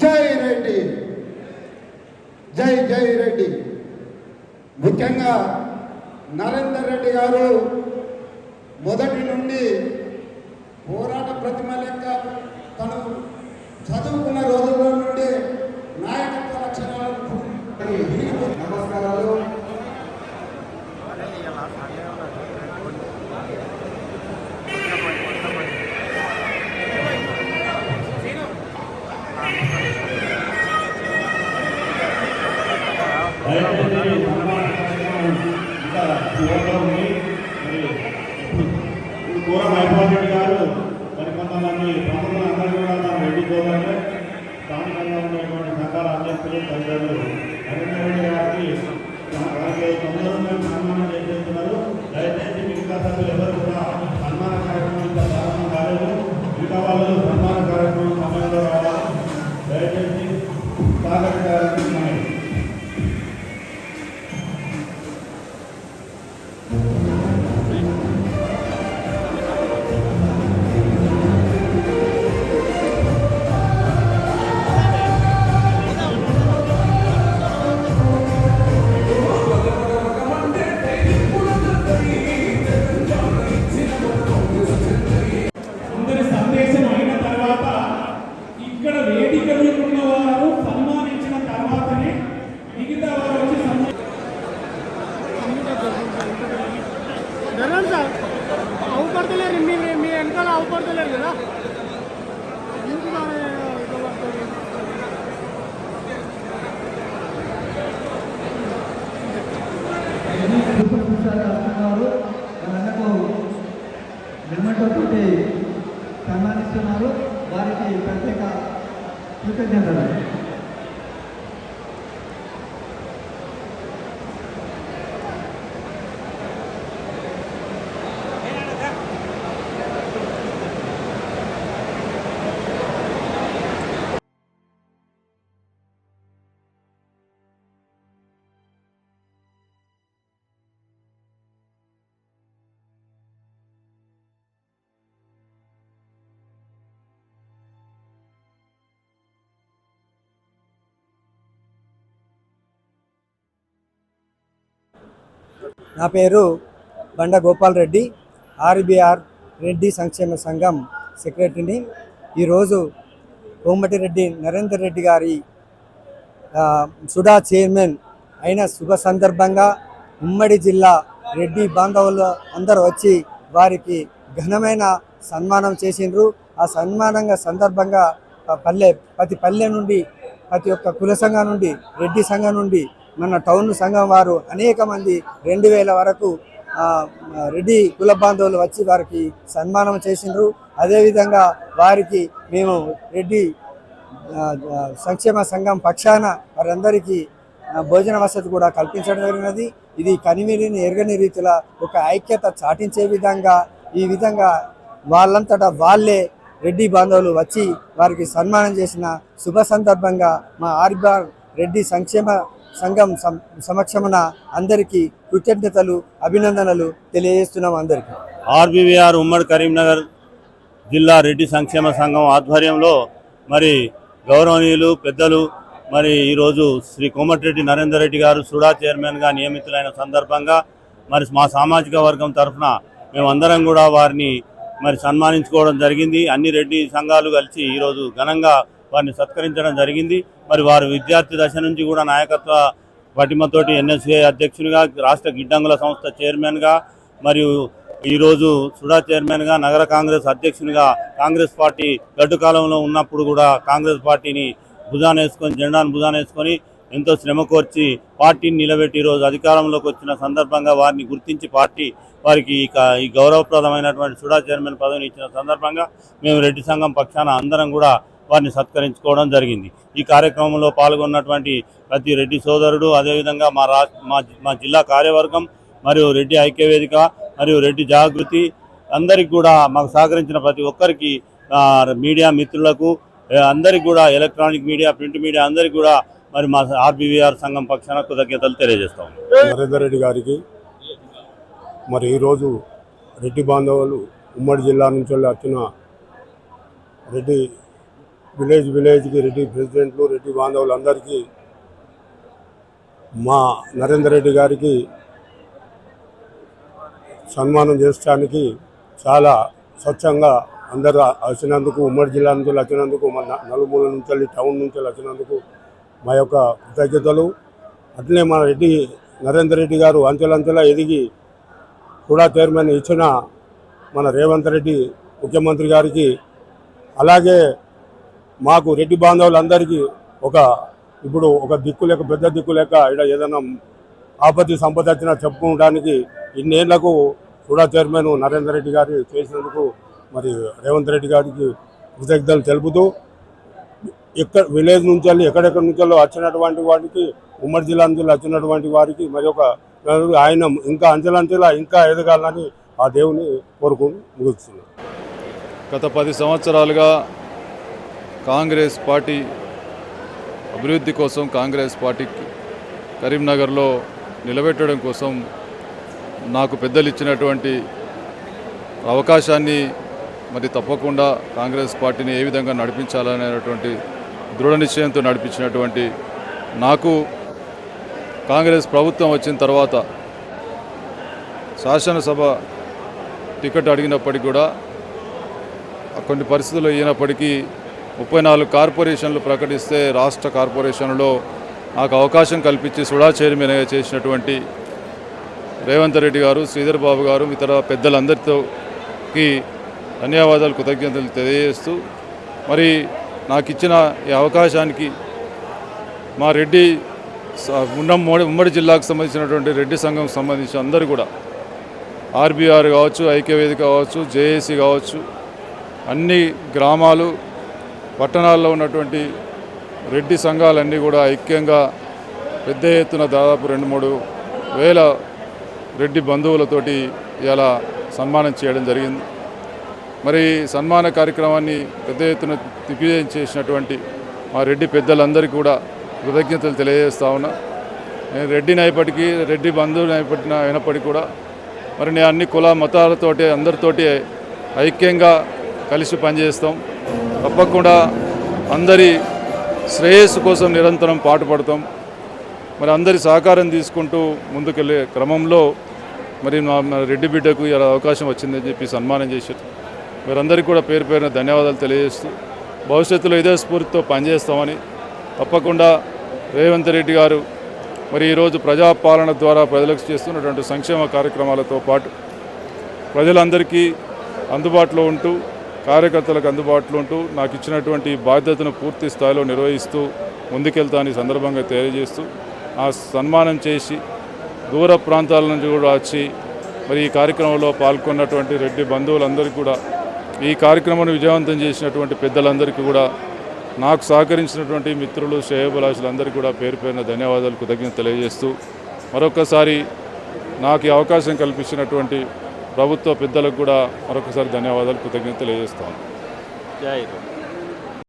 జై రెడ్డి. జై జై రెడ్డి. ముఖ్యంగా నరేందర్ రెడ్డి గారు మొదటి నుండి సంఘాల అధ్యక్షులు తదితరులు గారికి అలాగే తొందరగా మేము సన్మానం చేస్తున్నారు దయచేసి మిగతా సభ్యులు ఎవరు కూడా సన్మాన కార్యక్రమం ఇంకా ప్రారంభం కాలేదు. మిగతా వాళ్ళు సన్మాన కార్యక్రమం సమయంలో రావాలి. దయచేసి సహకరించాలని మీ కదా. ఎందుకు బాగా ఇట్లా నిమ్మటతోటి సన్మానిస్తున్నారు. వారికి ప్రత్యేక కృతజ్ఞతలు. నా పేరు బండ గోపాల్ రెడ్డి ఆర్బీఆర్ రెడ్డి సంక్షేమ సంఘం సెక్రటరీని. ఈరోజు కోమటిరెడ్డి నరేందర్ రెడ్డి గారి సుడా చైర్మన్ అయిన శుభ సందర్భంగా ఉమ్మడి జిల్లా రెడ్డి బాంధవులు అందరూ వచ్చి వారికి ఘనమైన సన్మానం చేసిండ్రు. ఆ సన్మానంగా సందర్భంగా పల్లె ప్రతి పల్లె నుండి ప్రతి ఒక్క కుల సంఘం నుండి రెడ్డి సంఘం నుండి మన టౌన్ సంఘం వారు అనేక మంది రెండు వేల వరకు రెడ్డి కుల బాంధవులు వచ్చి వారికి సన్మానం చేసిండ్రు. అదేవిధంగా వారికి మేము రెడ్డి సంక్షేమ సంఘం పక్షాన వారందరికీ భోజన వసతి కూడా కల్పించడం జరిగినది. ఇది కనిమిరిని ఎరగని రీతిలో ఒక ఐక్యత చాటించే విధంగా ఈ విధంగా వాళ్ళంతటా వాళ్ళే రెడ్డి బాంధవులు వచ్చి వారికి సన్మానం చేసిన శుభ సందర్భంగా మా ఆర్బార్ రెడ్డి సంక్షేమ సంఘం సం- సమక్షమున అందరికీ కృతజ్ఞతలు అభినందనలు తెలియజేస్తున్నాం అందరికీ. ఆర్బీవీఆర్ ఉమ్మడి కరీంనగర్ జిల్లా రెడ్డి సంక్షేమ సంఘం ఆధ్వర్యంలో మరి గౌరవనీయులు పెద్దలు మరి ఈరోజు శ్రీ కోమటిరెడ్డి నరేందర్ రెడ్డి గారు సుడా చైర్మన్గా నియమితులైన సందర్భంగా మరి మా సామాజిక వర్గం తరఫున మేమందరం కూడా వారిని మరి సన్మానించుకోవడం జరిగింది. అన్ని రెడ్డి సంఘాలు కలిసి ఈరోజు ఘనంగా వారిని సత్కరించడం జరిగింది. మరి వారు విద్యార్థి దశ నుంచి కూడా నాయకత్వ పటిమతోటి ఎన్ఎస్ఏ అధ్యక్షునిగా రాష్ట్ర గిడ్డంగుల సంస్థ చైర్మన్గా మరియు ఈరోజు సుడా చైర్మన్గా నగర కాంగ్రెస్ అధ్యక్షునిగా కాంగ్రెస్ పార్టీ గడ్డు కాలంలో ఉన్నప్పుడు కూడా కాంగ్రెస్ పార్టీని భుజాన వేసుకొని జెండాను భుజాన వేసుకొని ఎంతో శ్రమ కోర్చి పార్టీని నిలబెట్టి ఈరోజు అధికారంలోకి వచ్చిన సందర్భంగా వారిని గుర్తించి పార్టీ వారికి ఈ గౌరవప్రదమైనటువంటి సుడా చైర్మన్ పదవిని ఇచ్చిన సందర్భంగా మేము రెడ్డి సంఘం పక్షాన అందరం కూడా వారిని సత్కరించుకోవడం జరిగింది. ఈ కార్యక్రమంలో పాల్గొన్నటువంటి ప్రతి రెడ్డి సోదరుడు అదేవిధంగా మా రా మా మా జిల్లా కార్యవర్గం మరియు రెడ్డి ఐక్యవేదిక మరియు రెడ్డి జాగృతి అందరికి కూడా మాకు సహకరించిన ప్రతి ఒక్కరికి మీడియా మిత్రులకు అందరికి కూడా ఎలక్ట్రానిక్ మీడియా ప్రింట్ మీడియా అందరికి కూడా మరి మా ఆర్బీవీఆర్ సంఘం పక్షాన కృతజ్ఞతలు తెలియజేస్తాం నరేందర్ రెడ్డి గారికి మరి ఈరోజు రెడ్డి బాంధవులు ఉమ్మడి జిల్లా నుంచి వెళ్ళి వచ్చిన రెడ్డి విలేజ్ విలేజ్కి రెడ్డి ప్రెసిడెంట్లు రెడ్డి బాంధవులందరికీ మా నరేందర్ రెడ్డి గారికి సన్మానం చేసడానికి చాలా స్వచ్ఛంగా అందరు వచ్చినందుకు ఉమ్మడి జిల్లా నుంచి వచ్చినందుకు మన నలుమూల నుంచి వెళ్ళి టౌన్ నుంచి వచ్చినందుకు మా యొక్క కృతజ్ఞతలు. అట్లే మన రెడ్డి నరేందర్ రెడ్డి గారు అంచెలంచెలా ఎదిగి కూడా చైర్మన్ ఇచ్చిన మన రేవంత్ రెడ్డి ముఖ్యమంత్రి గారికి అలాగే మాకు రెడ్డి బాంధవులందరికీ ఒక ఇప్పుడు ఒక దిక్కు లేక పెద్ద దిక్కు లేక ఇక్కడ ఏదైనా ఆపత్తి సంపద వచ్చినా చెప్పుకోవడానికి ఇన్నేళ్ళకు కూడా చైర్మన్ నరేందర్ రెడ్డి గారు చేసినందుకు మరి రేవంత్ రెడ్డి గారికి కృతజ్ఞతలు తెలుపుతూ ఎక్కడ విలేజ్ నుంచి వెళ్ళి ఎక్కడెక్కడి నుంచి వెళ్ళి వచ్చినటువంటి వారికి ఉమ్మడి జిల్లా నుంచి వచ్చినటువంటి వారికి మరి ఒక ఆయన ఇంకా అంచెలంచెలా ఇంకా ఎదగాలని ఆ దేవుని కోరుకుని ముగుస్తున్నాను. గత పది సంవత్సరాలుగా కాంగ్రెస్ పార్టీ అభివృద్ధి కోసం కాంగ్రెస్ పార్టీ కరీంనగర్లో నిలబెట్టడం కోసం నాకు పెద్దలు ఇచ్చినటువంటి అవకాశాన్ని మరి తప్పకుండా కాంగ్రెస్ పార్టీని ఏ విధంగా నడిపించాలనేటువంటి దృఢ నిశ్చయంతో నడిపించినటువంటి నాకు కాంగ్రెస్ ప్రభుత్వం వచ్చిన తర్వాత శాసనసభ టికెట్ అడిగినప్పటికీ కూడా కొన్ని పరిస్థితులు అయినప్పటికీ ముప్పై నాలుగు కార్పొరేషన్లు ప్రకటిస్తే రాష్ట్ర కార్పొరేషన్లో నాకు అవకాశం కల్పించి సుడా చైర్మన్గా చేసినటువంటి రేవంత్ రెడ్డి గారు శ్రీధర్ బాబు గారు ఇతర పెద్దలందరితోకి ధన్యవాదాలు కృతజ్ఞతలు తెలియజేస్తూ మరి నాకు ఇచ్చిన ఈ అవకాశానికి మా రెడ్డి స- ఉన్న ఉమ్మడి- ఉమ్మడి జిల్లాకు సంబంధించినటువంటి రెడ్డి సంఘం సంబంధించిన అందరూ కూడా ఆర్బీఆర్ కావచ్చు ఐక్యవేదిక కావచ్చు జేఏసీ కావచ్చు అన్ని గ్రామాలు పట్టణాల్లో ఉన్నటువంటి రెడ్డి సంఘాలన్నీ కూడా ఐక్యంగా పెద్ద ఎత్తున దాదాపు రెండు మూడు వేల రెడ్డి బంధువులతోటి ఇలా సన్మానం చేయడం జరిగింది. మరి సన్మాన కార్యక్రమాన్ని పెద్ద ఎత్తున దిగ్విజయం చేసినటువంటి మా రెడ్డి పెద్దలందరికీ కూడా కృతజ్ఞతలు తెలియజేస్తా ఉన్నా. నేను రెడ్డిని అయినప్పటికీ రెడ్డి బంధువుని అయినప్పటికీ అయినప్పటికీ కూడా మరి నేను అన్ని కుల మతాలతోటి అందరితోటి ఐక్యంగా కలిసి పనిచేస్తాం. తప్పకుండా అందరి శ్రేయస్సు కోసం నిరంతరం పాటుపడతాం. మరి అందరి సహకారం తీసుకుంటూ ముందుకెళ్ళే క్రమంలో మరి మా రెడ్డి బిడ్డకు ఇలా అవకాశం వచ్చిందని చెప్పి సన్మానం చేశారు. మీరందరికీ కూడా పేరు పేరున ధన్యవాదాలు తెలియజేస్తూ భవిష్యత్తులో ఇదే స్ఫూర్తితో పనిచేస్తామని తప్పకుండా రేవంత్ రెడ్డి గారు మరి ఈరోజు ప్రజాపాలన ద్వారా ప్రజలకు చేస్తున్నటువంటి సంక్షేమ కార్యక్రమాలతో పాటు ప్రజలందరికీ అందుబాటులో ఉంటూ కార్యకర్తలకు అందుబాటులో ఉంటూ నాకు ఇచ్చినటువంటి బాధ్యతను పూర్తి స్థాయిలో నిర్వహిస్తూ ముందుకెళ్తానని సందర్భంగా తెలియజేస్తూ ఆ సన్మానం చేసి దూర ప్రాంతాల నుంచి కూడా వచ్చి మరి ఈ కార్యక్రమంలో పాల్గొన్నటువంటి రెడ్డి బంధువులందరికీ కూడా ఈ కార్యక్రమాన్ని విజయవంతం చేసినటువంటి పెద్దలందరికీ కూడా నాకు సహకరించినటువంటి మిత్రులు శ్రేయభిలాషులందరికీ కూడా పేరు పేరున ధన్యవాదాలు కృతజ్ఞత తెలియజేస్తూ మరొకసారి నాకు ఈ అవకాశం కల్పించినటువంటి ప్రభుత్వ పెద్దలకు కూడా మరొకసారి ధన్యవాదాలు కృతజ్ఞత తెలియజేస్తాను. జై